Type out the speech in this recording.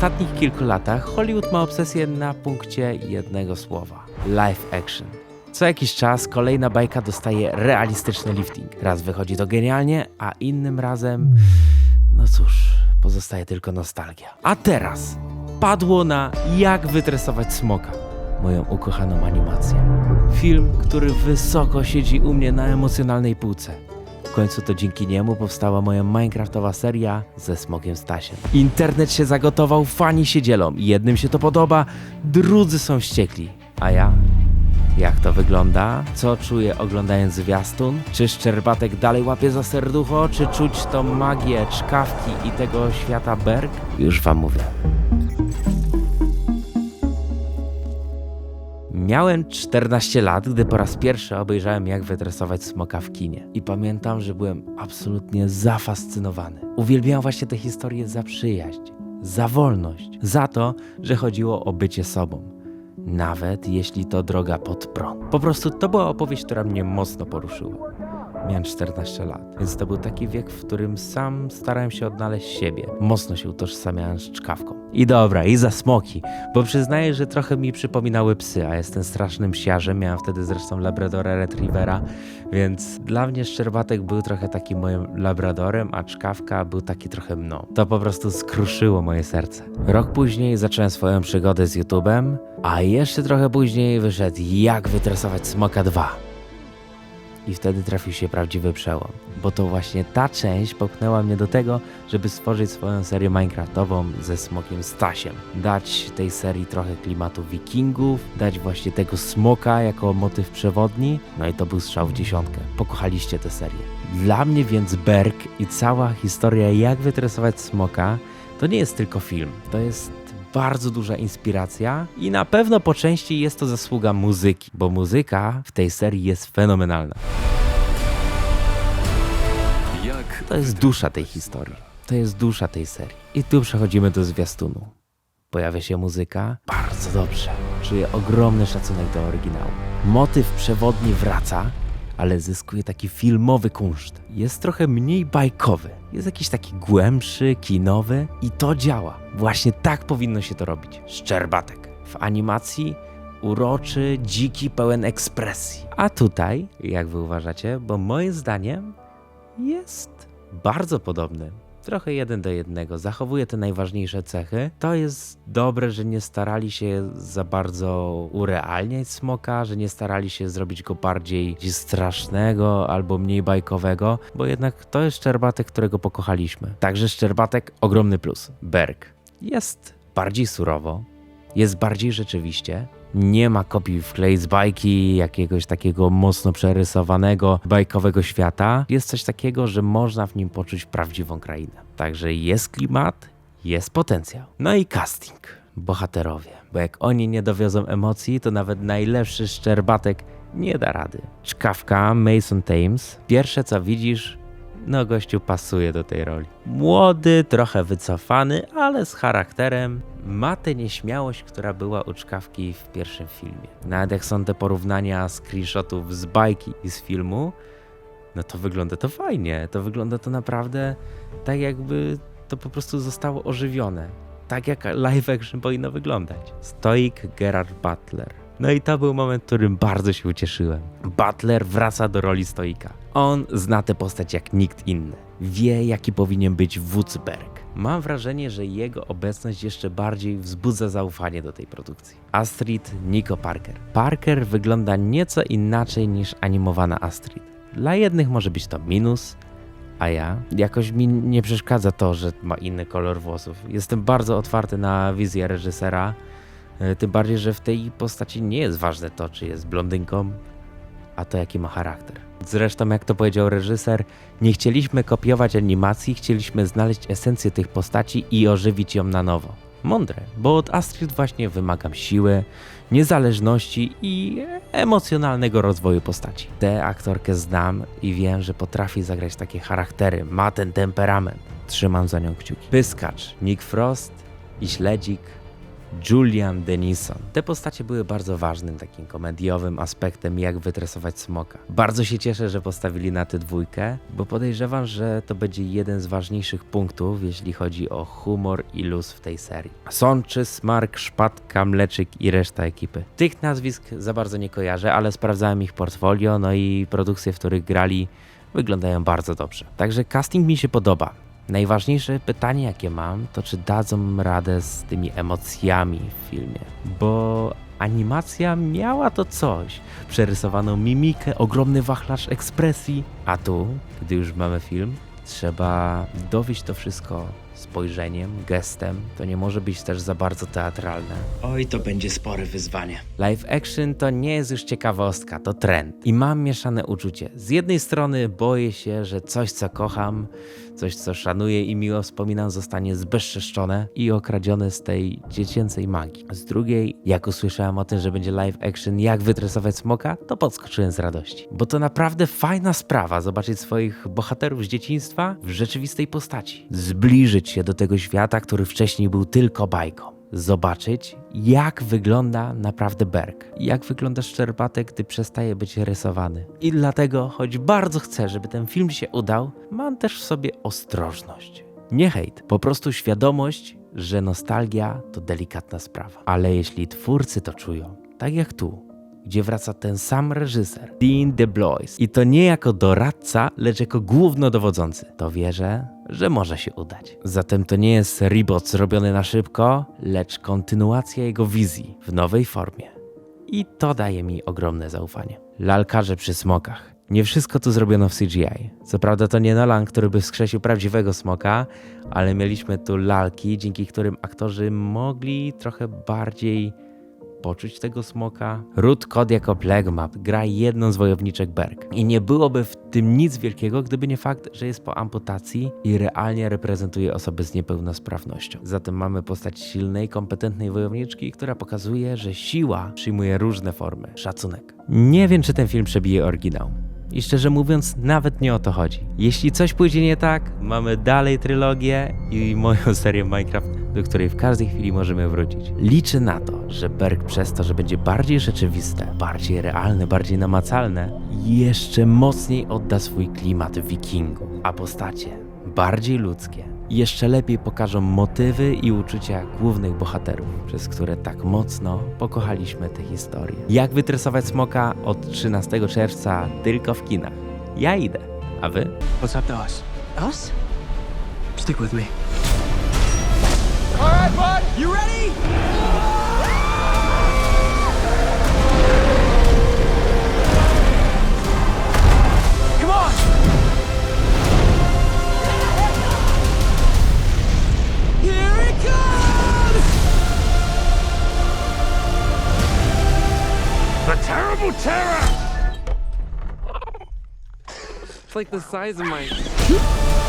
ostatnich kilku latach Hollywood ma obsesję na punkcie jednego słowa live action. Co jakiś czas kolejna bajka dostaje realistyczny lifting. Raz wychodzi to genialnie, a innym razem. No cóż, pozostaje tylko nostalgia. A teraz padło na Jak wytresować smoka. Moją ukochaną animację. Film, który wysoko siedzi u mnie na emocjonalnej półce. W końcu to dzięki niemu powstała moja Minecraftowa seria ze Smokiem Stasiem. Internet się zagotował, fani się dzielą. Jednym się to podoba, drudzy są wściekli. A ja? Jak to wygląda? Co czuję oglądając zwiastun? Czy Szczerbatek dalej łapie za serducho? Czy czuć tą magię czkawki i tego świata Berg? Już wam mówię. Miałem 14 lat, gdy po raz pierwszy obejrzałem jak wytresować smoka w kinie. I pamiętam, że byłem absolutnie zafascynowany. Uwielbiałem właśnie tę historię za przyjaźń, za wolność, za to, że chodziło o bycie sobą. Nawet jeśli to droga pod prąd. Po prostu to była opowieść, która mnie mocno poruszyła. Miałem 14 lat, więc to był taki wiek, w którym sam starałem się odnaleźć siebie. Mocno się utożsamiałem z czkawką. I dobra, i za smoki, bo przyznaję, że trochę mi przypominały psy, a jestem strasznym psiarzem. Miałem wtedy zresztą Labradora Retrievera, więc dla mnie Szczerbatek był trochę takim moim Labradorem, a czkawka był taki trochę mną. To po prostu skruszyło moje serce. Rok później zacząłem swoją przygodę z YouTube'em, a jeszcze trochę później wyszedł Jak wytresować smoka 2. I wtedy trafił się prawdziwy przełom, bo to właśnie ta część popchnęła mnie do tego, żeby stworzyć swoją serię Minecraftową ze smokiem Stasiem. Dać tej serii trochę klimatu wikingów, dać właśnie tego smoka jako motyw przewodni, no i to był strzał w dziesiątkę. Pokochaliście tę serię. Dla mnie więc Berg i cała historia jak wytresować smoka to nie jest tylko film, to jest bardzo duża inspiracja i na pewno po części jest to zasługa muzyki, bo muzyka w tej serii jest fenomenalna. Jak To jest dusza tej historii. To jest dusza tej serii. I tu przechodzimy do zwiastunu. Pojawia się muzyka. Bardzo dobrze. Czuję ogromny szacunek do oryginału. Motyw przewodni wraca, ale zyskuje taki filmowy kunszt. Jest trochę mniej bajkowy. Jest jakiś taki głębszy, kinowy i to działa. Właśnie tak powinno się to robić. Szczerbatek. W animacji uroczy, dziki, pełen ekspresji. A tutaj, jak wy uważacie, bo moim zdaniem jest bardzo podobny. Trochę jeden do jednego, zachowuje te najważniejsze cechy. To jest dobre, że nie starali się za bardzo urealniać smoka, że nie starali się zrobić go bardziej strasznego albo mniej bajkowego, bo jednak to jest szczerbatek, którego pokochaliśmy. Także szczerbatek ogromny plus. Berg jest bardziej surowo, jest bardziej rzeczywiście. Nie ma kopii wklej z bajki, jakiegoś takiego mocno przerysowanego, bajkowego świata. Jest coś takiego, że można w nim poczuć prawdziwą krainę. Także jest klimat, jest potencjał. No i casting. Bohaterowie. Bo jak oni nie dowiozą emocji, to nawet najlepszy szczerbatek nie da rady. Czkawka, Mason Thames. Pierwsze co widzisz, no gościu pasuje do tej roli. Młody, trochę wycofany, ale z charakterem. Ma tę nieśmiałość, która była u czkawki w pierwszym filmie. Nawet jak są te porównania screenshotów z bajki i z filmu, no to wygląda to fajnie. To wygląda to naprawdę tak, jakby to po prostu zostało ożywione. Tak jak live action powinno wyglądać. Stoik Gerard Butler. No i to był moment, w którym bardzo się ucieszyłem. Butler wraca do roli stoika. On zna tę postać jak nikt inny. Wie, jaki powinien być Wutzberg. Mam wrażenie, że jego obecność jeszcze bardziej wzbudza zaufanie do tej produkcji. Astrid Nico Parker. Parker wygląda nieco inaczej niż animowana Astrid. Dla jednych może być to minus, a ja jakoś mi nie przeszkadza to, że ma inny kolor włosów. Jestem bardzo otwarty na wizję reżysera. E, Tym bardziej, że w tej postaci nie jest ważne to, czy jest blondynką, a to jaki ma charakter. Zresztą, jak to powiedział reżyser, nie chcieliśmy kopiować animacji, chcieliśmy znaleźć esencję tych postaci i ożywić ją na nowo. Mądre, bo od Astrid właśnie wymagam siły, niezależności i emocjonalnego rozwoju postaci. Tę aktorkę znam i wiem, że potrafi zagrać takie charaktery, ma ten temperament. Trzymam za nią kciuki. Pyskacz, Nick Frost i Śledzik Julian Denison. Te postacie były bardzo ważnym takim komediowym aspektem, jak wytresować smoka. Bardzo się cieszę, że postawili na tę dwójkę, bo podejrzewam, że to będzie jeden z ważniejszych punktów, jeśli chodzi o humor i luz w tej serii. Sączy, Smark, Szpatka, Mleczyk i reszta ekipy. Tych nazwisk za bardzo nie kojarzę, ale sprawdzałem ich portfolio, no i produkcje, w których grali, wyglądają bardzo dobrze. Także casting mi się podoba. Najważniejsze pytanie, jakie mam, to czy dadzą radę z tymi emocjami w filmie, bo animacja miała to coś. Przerysowaną mimikę, ogromny wachlarz ekspresji, a tu, gdy już mamy film, trzeba dowieść to wszystko spojrzeniem, gestem. To nie może być też za bardzo teatralne. Oj, to będzie spore wyzwanie. Live action to nie jest już ciekawostka, to trend. I mam mieszane uczucie. Z jednej strony boję się, że coś, co kocham, coś, co szanuję i miło wspominam, zostanie zbezczeszczone i okradzione z tej dziecięcej magii. Z drugiej, jak usłyszałem o tym, że będzie live action, jak wytresować smoka, to podskoczyłem z radości. Bo to naprawdę fajna sprawa zobaczyć swoich bohaterów z dzieciństwa w rzeczywistej postaci. Zbliżyć się do tego świata, który wcześniej był tylko bajką zobaczyć, jak wygląda naprawdę Berg. Jak wygląda Szczerbatek, gdy przestaje być rysowany. I dlatego, choć bardzo chcę, żeby ten film się udał, mam też w sobie ostrożność. Nie hejt, po prostu świadomość, że nostalgia to delikatna sprawa. Ale jeśli twórcy to czują, tak jak tu, gdzie wraca ten sam reżyser, Dean DeBlois. I to nie jako doradca, lecz jako głównodowodzący. To wierzę, że może się udać. Zatem to nie jest reboot zrobiony na szybko, lecz kontynuacja jego wizji w nowej formie. I to daje mi ogromne zaufanie. Lalkarze przy smokach. Nie wszystko tu zrobiono w CGI. Co prawda to nie Nolan, który by wskrzesił prawdziwego smoka, ale mieliśmy tu lalki, dzięki którym aktorzy mogli trochę bardziej poczuć tego smoka. Ruth Cod jako Plegmap gra jedną z wojowniczek Berg. I nie byłoby w tym nic wielkiego, gdyby nie fakt, że jest po amputacji i realnie reprezentuje osobę z niepełnosprawnością. Zatem mamy postać silnej, kompetentnej wojowniczki, która pokazuje, że siła przyjmuje różne formy. Szacunek. Nie wiem, czy ten film przebije oryginał. I szczerze mówiąc, nawet nie o to chodzi. Jeśli coś pójdzie nie tak, mamy dalej trylogię i moją serię Minecraft, do której w każdej chwili możemy wrócić. Liczę na to, że Berg przez to, że będzie bardziej rzeczywiste, bardziej realne, bardziej namacalne, jeszcze mocniej odda swój klimat wikingu, a postacie bardziej ludzkie jeszcze lepiej pokażą motywy i uczucia głównych bohaterów, przez które tak mocno pokochaliśmy tę historię. Jak wytresować smoka od 13 czerwca tylko w kinach. Ja idę, a wy? What's up to us? Us? Stick with me. All right, bud. You ready? Terrible terror! It's like the size of my.